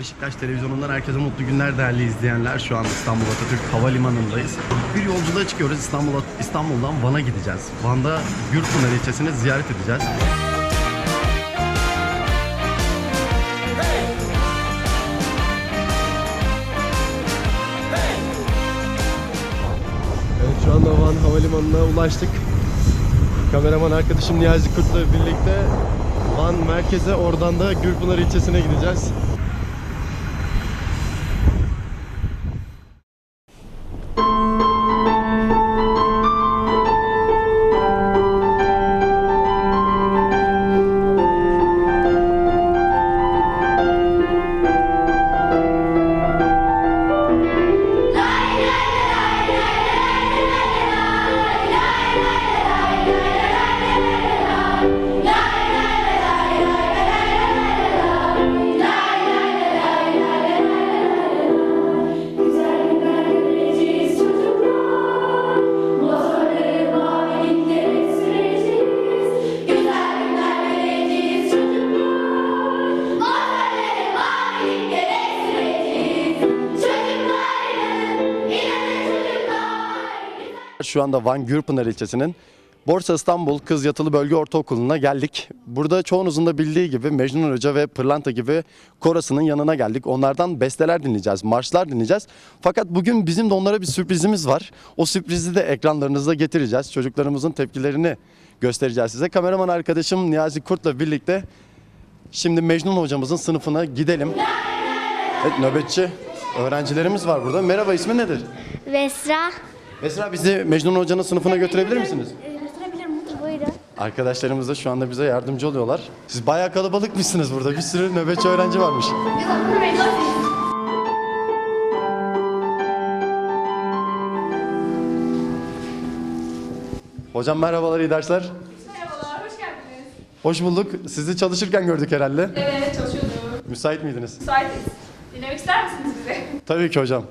Beşiktaş televizyonundan herkese mutlu günler değerli izleyenler. Şu an İstanbul Atatürk Havalimanı'ndayız. Bir yolculuğa çıkıyoruz. İstanbul, İstanbul'dan Van'a gideceğiz. Van'da Gürpınar ilçesini ziyaret edeceğiz. Evet şu anda Van Havalimanı'na ulaştık. Kameraman arkadaşım Niyazi Kurt'la birlikte Van merkeze oradan da Gürpınar ilçesine gideceğiz. Şu anda Van Gürpınar ilçesinin Borsa İstanbul Kız Yatılı Bölge Ortaokulu'na geldik. Burada çoğunuzun da bildiği gibi Mecnun Hoca ve Pırlanta gibi korasının yanına geldik. Onlardan besteler dinleyeceğiz, marşlar dinleyeceğiz. Fakat bugün bizim de onlara bir sürprizimiz var. O sürprizi de ekranlarınıza getireceğiz. Çocuklarımızın tepkilerini göstereceğiz size. Kameraman arkadaşım Niyazi Kurt'la birlikte şimdi Mecnun hocamızın sınıfına gidelim. Evet nöbetçi öğrencilerimiz var burada. Merhaba ismi nedir? Vesra. Esra bizi Mecnun Hoca'nın sınıfına götürebilir misiniz? Götürebilirim. Buyurun. Arkadaşlarımız da şu anda bize yardımcı oluyorlar. Siz bayağı kalabalıkmışsınız burada. Bir sürü nöbetçi öğrenci varmış. Hocam merhabalar, iyi dersler. Merhabalar, hoş geldiniz. Hoş bulduk. Sizi çalışırken gördük herhalde. Evet, çalışıyordum. Müsait miydiniz? Müsaitiz. Dinlemek ister misiniz bizi? Tabii ki hocam.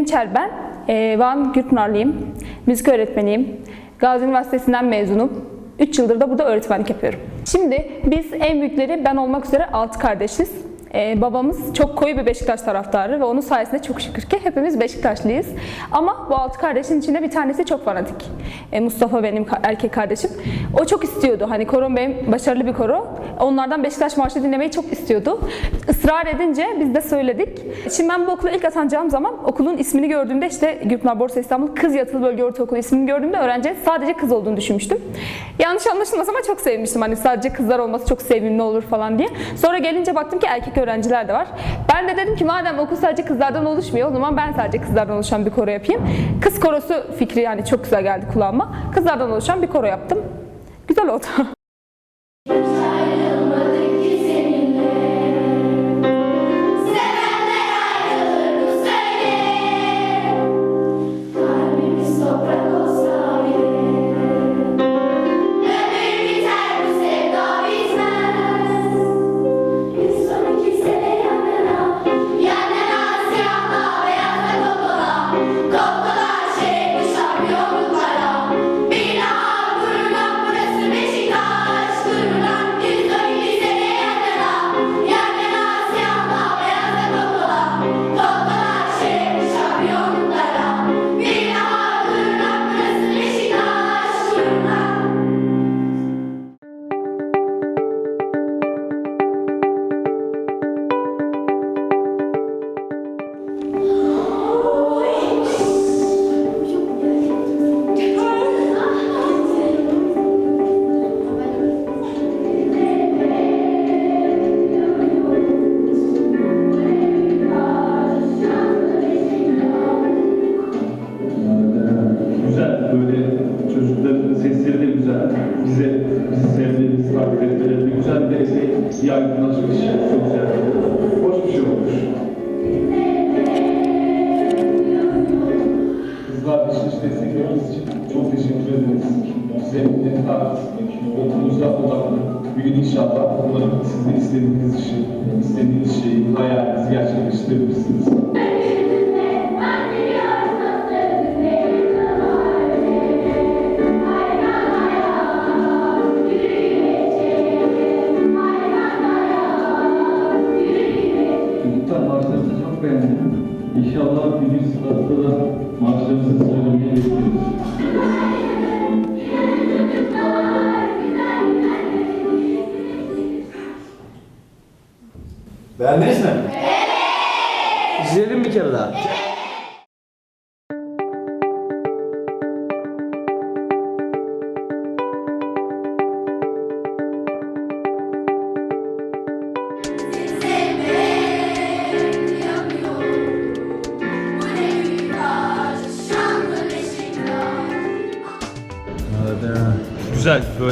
Dinçer ben. Ee, Van Gürpınarlıyım. Müzik öğretmeniyim. Gazi Üniversitesi'nden mezunum. 3 yıldır da burada öğretmenlik yapıyorum. Şimdi biz en büyükleri ben olmak üzere 6 kardeşiz. Ee, babamız çok koyu bir Beşiktaş taraftarı ve onun sayesinde çok şükür ki hepimiz Beşiktaşlıyız. Ama bu 6 kardeşin içinde bir tanesi çok fanatik. Ee, Mustafa benim erkek kardeşim. O çok istiyordu. Hani korum benim başarılı bir koro. Onlardan Beşiktaş marşı dinlemeyi çok istiyordu. Israr edince biz de söyledik. Şimdi ben bu okula ilk atanacağım zaman okulun ismini gördüğümde işte Gürpınar Borsa İstanbul Kız Yatılı Bölge Ortaokulu ismini gördüğümde öğrenci sadece kız olduğunu düşünmüştüm. Yanlış anlaşılmasın ama çok sevmiştim. Hani sadece kızlar olması çok sevimli olur falan diye. Sonra gelince baktım ki erkek öğrenciler de var. Ben de dedim ki madem okul sadece kızlardan oluşmuyor o zaman ben sadece kızlardan oluşan bir koro yapayım. Kız korosu fikri yani çok güzel geldi kulağıma. Kızlardan oluşan bir koro yaptım. Güzel oldu. böyle çocukların sesleri de güzel. Bize bizi sevdi, takip etmeleri de güzel. Neyse yaygınlaşmış. Çok güzel. Hoş bir şey olmuş. Kızlar iş iş destekleriniz için çok teşekkür ederiz. Sevinle okulunuza odaklı. Bugün inşallah umarım siz de istediğiniz işi, istediğiniz şeyi, hayalinizi gerçekleştirebilirsiniz. Bir statta da marşlarınızı söylemeyi bekliyoruz. Beğendiniz mi? İzleyelim bir kere daha. Güzel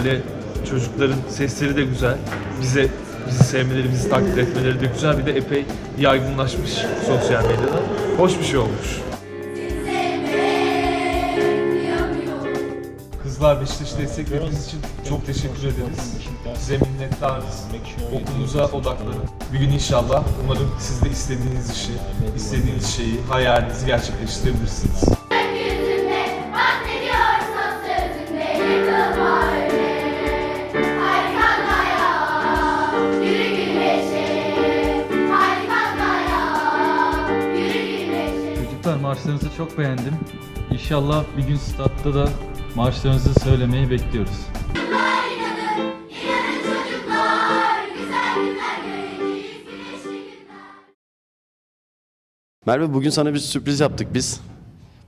böyle çocukların sesleri de güzel. Bize bizi sevmeleri, bizi takdir etmeleri de güzel. Bir de epey yaygınlaşmış sosyal medyada. Hoş bir şey olmuş. Kızlar Beşiktaş'ı desteklediğiniz için çok teşekkür ederiz. Size minnettarız. Okulunuza odaklanın. Bir gün inşallah umarım siz de istediğiniz işi, istediğiniz şeyi, hayalinizi gerçekleştirebilirsiniz. Çocuklar marşlarınızı çok beğendim. İnşallah bir gün statta da marşlarınızı söylemeyi bekliyoruz. Merve bugün sana bir sürpriz yaptık biz.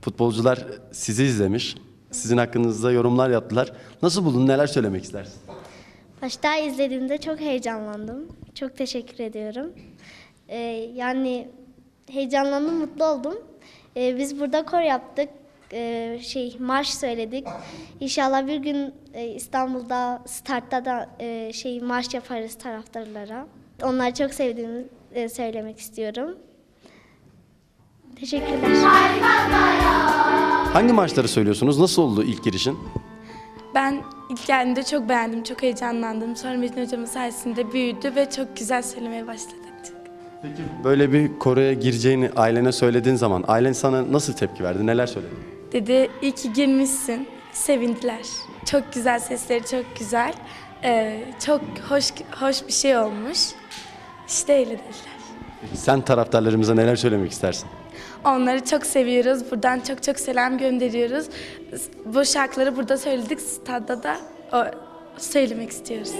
Futbolcular sizi izlemiş. Sizin hakkınızda yorumlar yaptılar. Nasıl buldun? Neler söylemek istersin? Başta izlediğimde çok heyecanlandım. Çok teşekkür ediyorum. Ee, yani heyecanlandım, mutlu oldum. Ee, biz burada kor yaptık. Ee, şey marş söyledik. İnşallah bir gün e, İstanbul'da startta da e, şey marş yaparız taraftarlara. Onları çok sevdiğimi e, söylemek istiyorum. Teşekkürler. Hangi maçları söylüyorsunuz? Nasıl oldu ilk girişin? Ben ilk geldiğimde çok beğendim, çok heyecanlandım. Sonra Metin hocamın sayesinde büyüdü ve çok güzel söylemeye başladık. Peki böyle bir Kore'ye gireceğini ailene söylediğin zaman ailen sana nasıl tepki verdi? Neler söyledi? Dedi iyi ki girmişsin. Sevindiler. Çok güzel sesleri çok güzel. Ee, çok hoş hoş bir şey olmuş. İşte öyle dediler. Sen taraftarlarımıza neler söylemek istersin? Onları çok seviyoruz. Buradan çok çok selam gönderiyoruz. Bu şarkıları burada söyledik. Stadda da o, söylemek istiyoruz.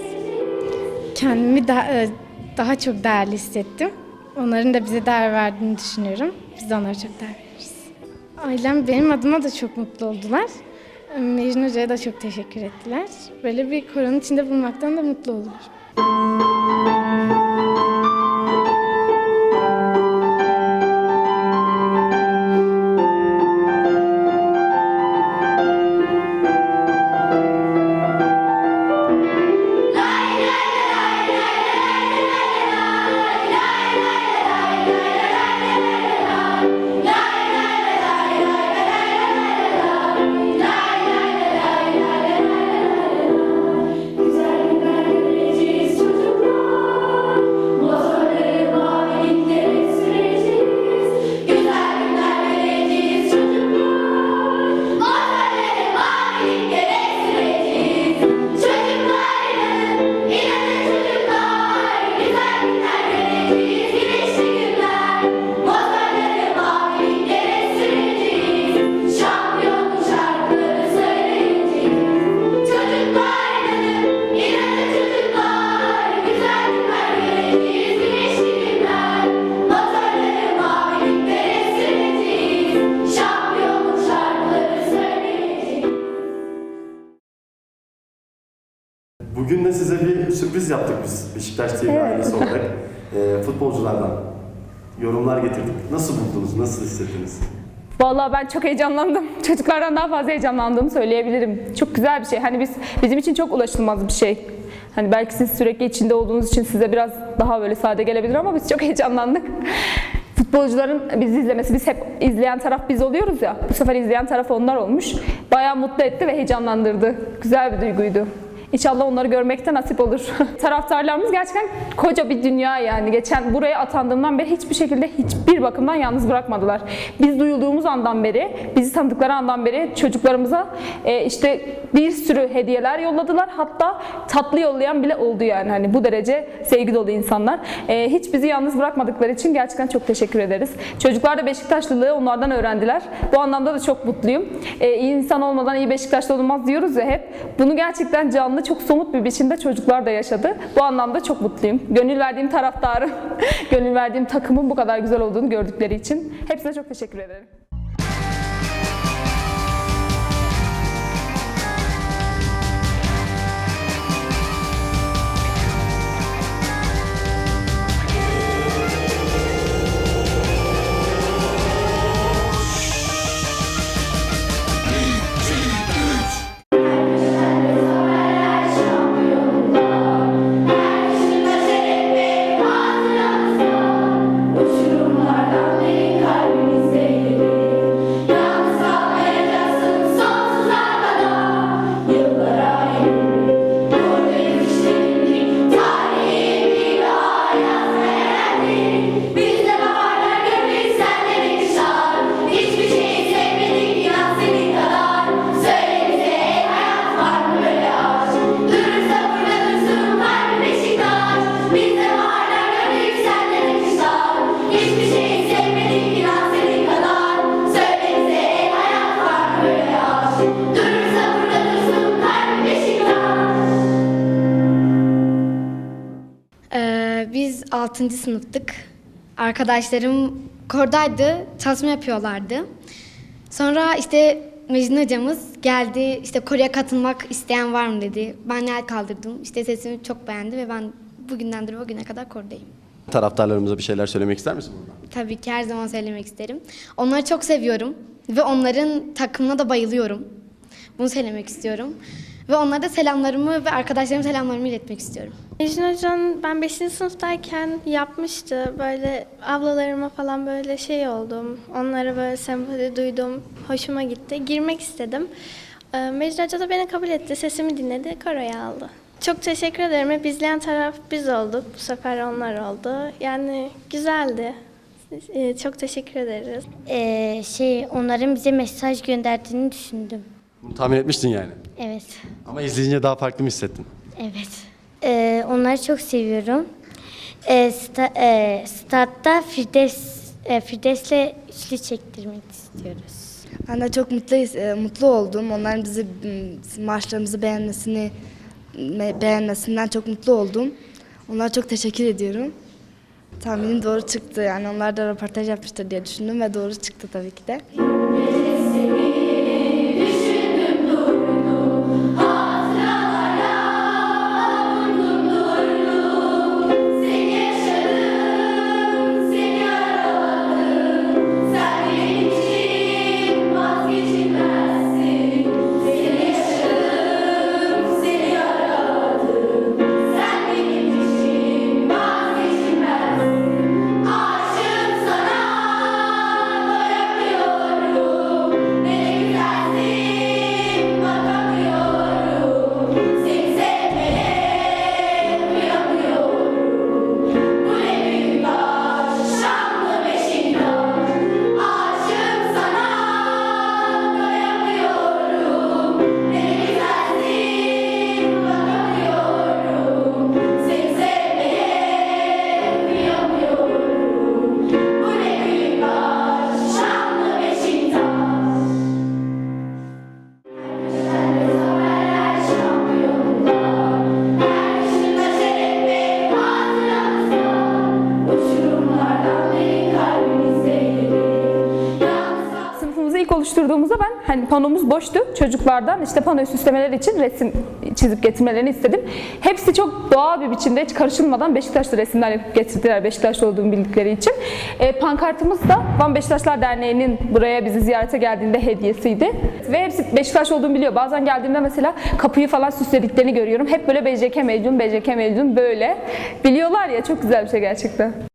Kendimi daha, e, daha çok değerli hissettim. Onların da bize değer verdiğini düşünüyorum. Biz de onlara çok değer veririz. Ailem benim adıma da çok mutlu oldular. Mecnun Hoca'ya da çok teşekkür ettiler. Böyle bir koronun içinde bulunmaktan da mutlu oluyorum. Buldunuz? Nasıl hissettiniz? Vallahi ben çok heyecanlandım. Çocuklardan daha fazla heyecanlandığımı söyleyebilirim. Çok güzel bir şey. Hani biz bizim için çok ulaşılmaz bir şey. Hani belki siz sürekli içinde olduğunuz için size biraz daha böyle sade gelebilir ama biz çok heyecanlandık. Futbolcuların bizi izlemesi, biz hep izleyen taraf biz oluyoruz ya. Bu sefer izleyen taraf onlar olmuş. Bayağı mutlu etti ve heyecanlandırdı. Güzel bir duyguydu. İnşallah onları görmekte nasip olur. Taraftarlarımız gerçekten koca bir dünya yani. Geçen buraya atandığımdan beri hiçbir şekilde hiçbir bakımdan yalnız bırakmadılar. Biz duyulduğumuz andan beri, bizi tanıdıkları andan beri çocuklarımıza e, işte bir sürü hediyeler yolladılar. Hatta tatlı yollayan bile oldu yani. Hani bu derece sevgi dolu insanlar. E, hiç bizi yalnız bırakmadıkları için gerçekten çok teşekkür ederiz. Çocuklar da Beşiktaşlılığı onlardan öğrendiler. Bu anlamda da çok mutluyum. E, iyi insan olmadan iyi Beşiktaşlı olmaz diyoruz ya hep. Bunu gerçekten canlı, çok somut bir biçimde çocuklar da yaşadı. Bu anlamda çok mutluyum. Gönül verdiğim taraftarım, gönül verdiğim takımın bu kadar güzel olduğunu gördükleri için. Hepsine çok teşekkür ederim. Ee, biz 6. sınıftık. Arkadaşlarım kordaydı, çalışma yapıyorlardı. Sonra işte Mecnun hocamız geldi, işte Kore'ye katılmak isteyen var mı dedi. Ben el kaldırdım, işte sesimi çok beğendi ve ben bugünden beri bugüne kadar kordayım. Taraftarlarımıza bir şeyler söylemek ister misin burada? Tabii ki her zaman söylemek isterim. Onları çok seviyorum ve onların takımına da bayılıyorum. Bunu söylemek istiyorum. Ve onlara da selamlarımı ve arkadaşlarıma selamlarımı iletmek istiyorum. Mecnun Hoca'nın ben 5. sınıftayken yapmıştı. Böyle ablalarıma falan böyle şey oldum. Onlara böyle sempati duydum. Hoşuma gitti. Girmek istedim. Ee, Mecnun Hoca da beni kabul etti. Sesimi dinledi. Koro'ya aldı. Çok teşekkür ederim. Hep izleyen taraf biz olduk. Bu sefer onlar oldu. Yani güzeldi. Ee, Çok teşekkür ederiz. Ee, şey onların bize mesaj gönderdiğini düşündüm. Bunu tahmin etmiştin yani. Evet. Ama izleyince daha farklı mı hissettin? Evet. Ee, onları çok seviyorum. Ee, sta, e, statta Firdevs, e, Firdevs'le üçlü çektirmek istiyoruz. Ben de çok mutluyuz, e, mutlu oldum. Onların bizi m, maçlarımızı beğenmesini me- beğenmesinden çok mutlu oldum. Onlara çok teşekkür ediyorum. Tahminim doğru çıktı. Yani onlar da röportaj yapmıştır diye düşündüm ve doğru çıktı tabii ki de. Panomuz boştu. Çocuklardan işte panoyu süslemeleri için resim çizip getirmelerini istedim. Hepsi çok doğal bir biçimde hiç karışılmadan Beşiktaşlı resimler yapıp getirdiler Beşiktaşlı olduğumu bildikleri için. E, pankartımız da Van Beşiktaşlar Derneği'nin buraya bizi ziyarete geldiğinde hediyesiydi. Ve hepsi Beşiktaş olduğumu biliyor. Bazen geldiğimde mesela kapıyı falan süslediklerini görüyorum. Hep böyle BCK mezun, BCK mezun böyle. Biliyorlar ya çok güzel bir şey gerçekten.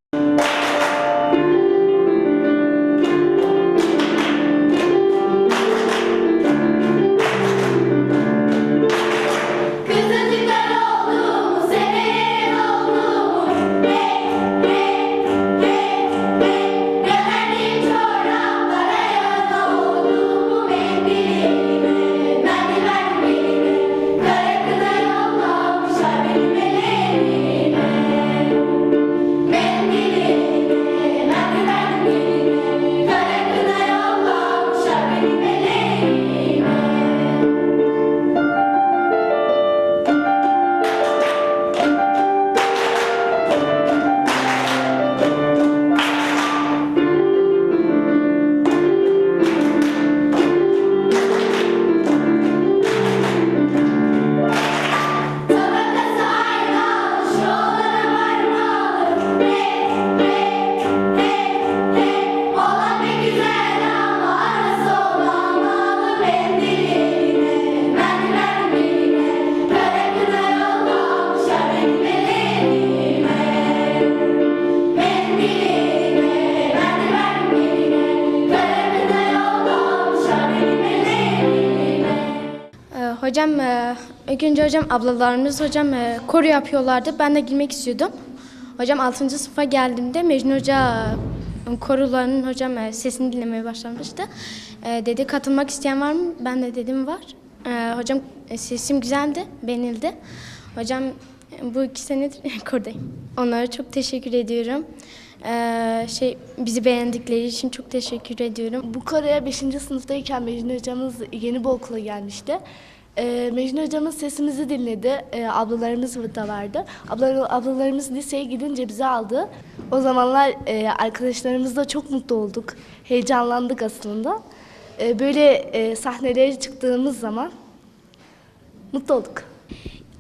Hocam, e, ilk önce hocam ablalarımız hocam e, koro yapıyorlardı. Ben de girmek istiyordum. Hocam 6. sınıfa geldiğimde Mecnun Hoca e, korolarının hocam e, sesini dinlemeye başlamıştı. E, dedi katılmak isteyen var mı? Ben de dedim var. Hocam sesim güzeldi, beğenildi. Hocam bu iki senedir kordayım. Onlara çok teşekkür ediyorum. E, şey bizi beğendikleri için çok teşekkür ediyorum. Bu Kore'ye 5. sınıftayken Mecnun hocamız yeni bir okula gelmişti. Ee, Mecnun hocamız sesimizi dinledi. Ee, ablalarımız da vardı. Abla, ablalarımız liseye gidince bizi aldı. O zamanlar e, arkadaşlarımızla çok mutlu olduk. Heyecanlandık aslında. Ee, böyle e, sahnelere çıktığımız zaman mutlu olduk.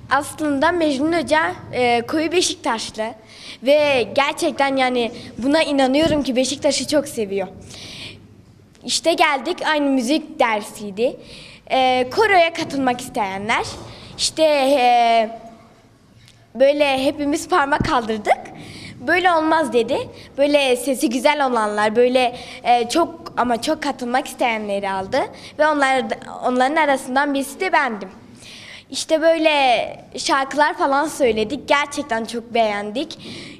Aslında Mecnun Hoca e, koyu Beşiktaşlı ve gerçekten yani buna inanıyorum ki Beşiktaş'ı çok seviyor. İşte geldik aynı müzik dersiydi. E, koroya katılmak isteyenler işte e, böyle hepimiz parmak kaldırdık. Böyle olmaz dedi. Böyle sesi güzel olanlar, böyle e, çok ama çok katılmak isteyenleri aldı ve onlar onların arasından birisi de bendim. İşte böyle şarkılar falan söyledik. Gerçekten çok beğendik.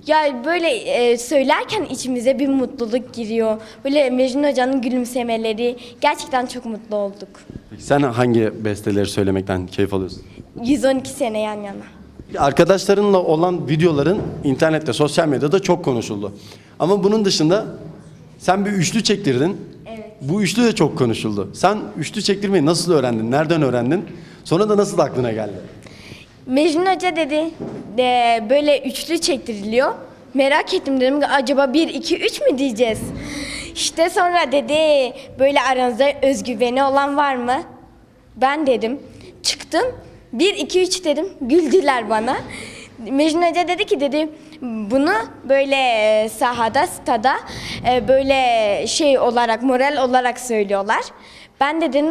Ya böyle e, söylerken içimize bir mutluluk giriyor. Böyle Mecnun Hoca'nın gülümsemeleri. Gerçekten çok mutlu olduk. Peki sen hangi besteleri söylemekten keyif alıyorsun? 112 sene yan yana. Arkadaşlarınla olan videoların internette, sosyal medyada çok konuşuldu. Ama bunun dışında sen bir üçlü çektirdin. Evet. Bu üçlü de çok konuşuldu. Sen üçlü çektirmeyi nasıl öğrendin? Nereden öğrendin? Sonra da nasıl aklına geldi? Mecnun Hoca dedi de böyle üçlü çektiriliyor. Merak ettim dedim acaba 1 2 3 mü diyeceğiz? İşte sonra dedi böyle aranızda özgüveni olan var mı? Ben dedim. Çıktım. 1 2 3 dedim. Güldüler bana. Mecnun Hoca dedi ki dedi bunu böyle e, sahada, stada e, böyle şey olarak, moral olarak söylüyorlar. Ben de dedim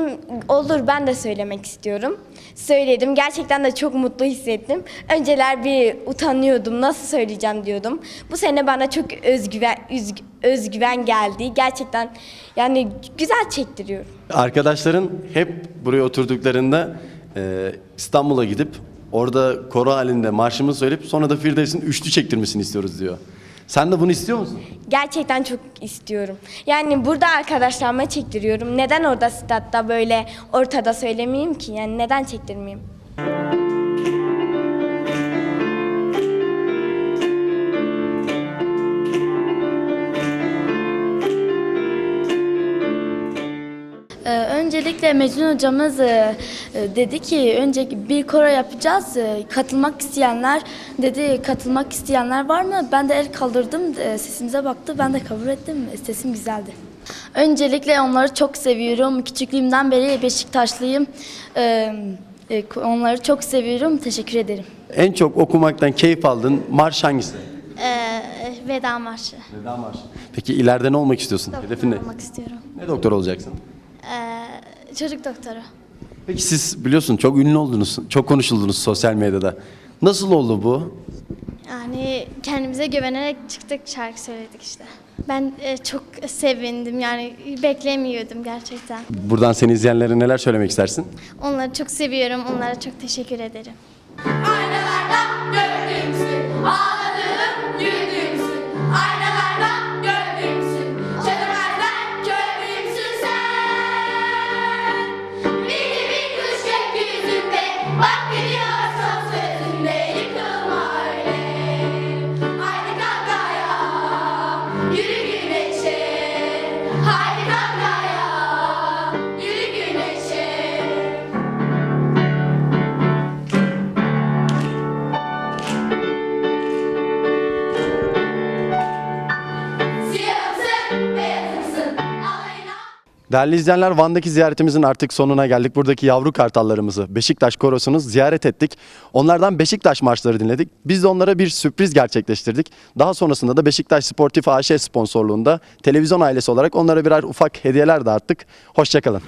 olur ben de söylemek istiyorum. Söyledim. Gerçekten de çok mutlu hissettim. Önceler bir utanıyordum. Nasıl söyleyeceğim diyordum. Bu sene bana çok özgüven üzg- özgüven geldi. Gerçekten yani güzel çektiriyorum. Arkadaşların hep buraya oturduklarında e, İstanbul'a gidip orada koro halinde marşımı söyleyip sonra da Firdevs'in üçlü çektirmesini istiyoruz diyor. Sen de bunu istiyor musun? Gerçekten çok istiyorum. Yani burada arkadaşlarıma çektiriyorum. Neden orada statta böyle ortada söylemeyeyim ki? Yani neden çektirmeyeyim? Ee, öncelikle Mecnun hocamız e, dedi ki önce bir koro yapacağız. E, katılmak isteyenler dedi katılmak isteyenler var mı? Ben de el kaldırdım. E, sesimize baktı. Ben de kabul ettim. Sesim güzeldi. Öncelikle onları çok seviyorum. Küçüklüğümden beri Beşiktaşlıyım. Ee, e, onları çok seviyorum. Teşekkür ederim. En çok okumaktan keyif aldığın marş hangisi? Ee, veda marşı. Veda marşı. Peki ileride ne olmak istiyorsun? Hedefin ne? olmak istiyorum. Ne doktor olacaksın? Ee, çocuk doktoru. Peki siz biliyorsun çok ünlü oldunuz, çok konuşuldunuz sosyal medyada. Nasıl oldu bu? Yani kendimize güvenerek çıktık şarkı söyledik işte. Ben e, çok sevindim yani beklemiyordum gerçekten. Buradan seni izleyenlere neler söylemek istersin? Onları çok seviyorum. Onlara çok teşekkür ederim. Aynalardan gördüğümsün, ağladığım güldüğümsün. Aynalardan Değerli izleyenler Van'daki ziyaretimizin artık sonuna geldik. Buradaki yavru kartallarımızı Beşiktaş Korosu'nu ziyaret ettik. Onlardan Beşiktaş marşları dinledik. Biz de onlara bir sürpriz gerçekleştirdik. Daha sonrasında da Beşiktaş Sportif AŞ sponsorluğunda televizyon ailesi olarak onlara birer ufak hediyeler dağıttık. Hoşçakalın.